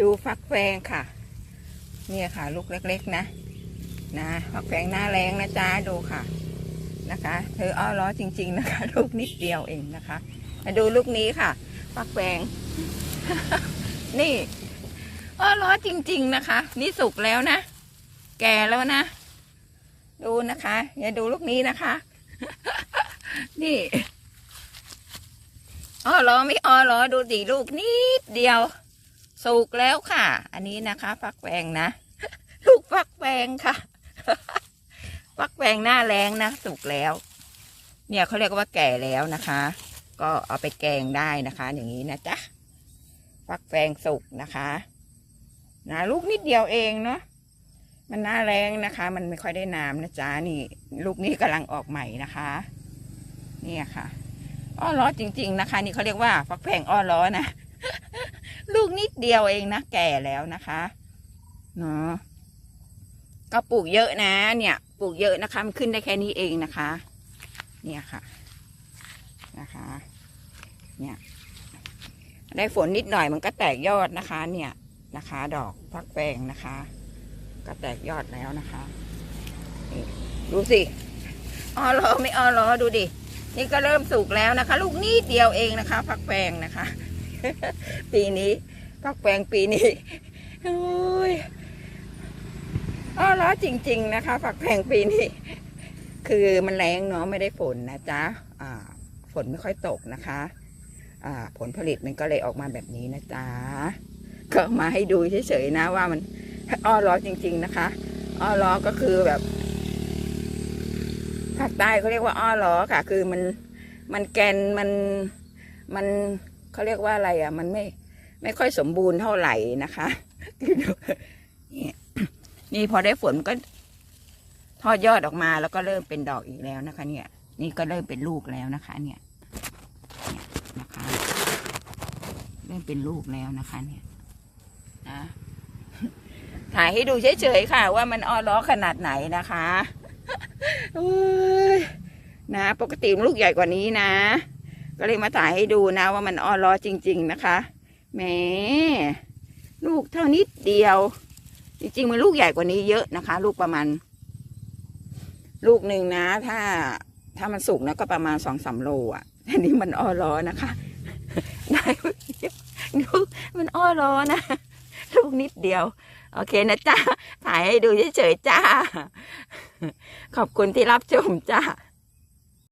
ดูฟักแฟงค่ะ เนี่ยค่ะ ลูกเล็กๆนะ นะฟักแฟงหน้าแรงนะจ๊ะดูค่ะ นะคะ เธออ้อล้อจริง ๆ นะคะ ลูกนิดเดียวเองนะคะมาดูลูกนี้ค่ะ ฟักแฟง นี่อ้อล้อจริง ๆ นะคะ นี่สุกแล้วนะ แก่แล้วนะ ดูนะคะอย่าดูลูกนี้นะคะ นี่อ้อล้อไม่อ้อล้อดูดิลูกนิดเดียว สุกแล้วค่ะ อันนี้นะคะฟักแฟงนะ ลูกฟักแฟงค่ะฟักแฟงหน้าแรงนะสุกแล้ว เนี่ยเขาเรียกว่าแก่แล้วนะคะ ก็เอาไปแกงได้นะคะ อย่างนี้นะจ๊ะฟักแฟงสุกนะคะนะลูกนิดเดียวเองเนาะมันหน้าแรงนะคะ มันไม่ค่อยได้น้ำนะจ๊ะนี่ ลูกนี้กำลังออกใหม่นะคะ เนี่ยค่ะอ้อล้อจริง ๆนะคะ นี่เขาเรียกว่าฟักแฟงอ้อล้อนะ กนิดเดียวเองนะแก่แล้วนะคะเนาะก็ปลูกเยอะนะ เนี่ย ปลูกเยอะนะคะมันขึ้นได้แค่นี้เองนะคะ เนี่ยค่ะนะคะ เนี่ยได้ฝนนิดหน่อยมันก็แตกยอดนะคะ เนี่ยนะคะ ดอกฟักแฟงนะคะ ก็แตกยอดแล้วนะคะดูสิอ้อล้อไม่อ้อล้อดูดินี่ก็เริ่มสุกแล้วนะคะ ลูกนิดเดียวเองนะคะฟักแฟงนะคะ ปีนี้ ฟักแฟงปีนี้โอ้ยอ้อล้อจริง ๆ นะคะฟักแฟงปีนี้ คือมันแรงเนาะไม่ได้ฝนนะจ๊ะอ่า ฝนไม่ค่อยตกนะคะ อ่า ผลผลิตมันก็เลยออกมาแบบนี้นะจ๊ะก็มาให้ดูเฉยๆนะว่ามันอ้อล้อจริง ๆ นะคะ อ้อล้อก็คือแบบภาคใต้เขาเรียกว่าอ้อล้อค่ะ คือมันมันแกนมันมันเขาเรียกว่าอะไรอะ มันไม่ ไม่ค่อยสมบูรณ์เท่าไหร่นะคะนี่นี่พอได้ฝนมันก็ทอดยอดออกมาแล้วก็เริ่มเป็นดอกอีกแล้วนะคะ เนี่ย นี่ก็เริ่มเป็นลูกแล้วนะคะ เนี่ยเนี่ยนะคะ เริ่มเป็นลูกแล้วนะคะ เนี่ยนะถ่ายให้ดูเฉยๆค่ะ ว่ามันอ้อล้อขนาดไหนนะคะโอ้ยนะปกติมันลูกใหญ่กว่านี้นะ ก็เลยมาถ่ายให้ดูนะว่ามันอ้อล้อจริง ๆ นะคะ แหมลูกเท่านิดเดียว จริงๆมันลูกใหญ่กว่านี้เยอะนะคะ ลูกประมาณ ลูกหนึ่งนะ ถ้า ถ้ามันสุกนะก็ประมาณสองสามโลอะอันนี้มันอ้อล้อนะคะ ได้ลูกมันอ้อล้อนะลูกนิดเดียว โอเคนะจ้าถ่ายให้ดูเฉยๆจ้า ขอบคุณที่รับชมจ้า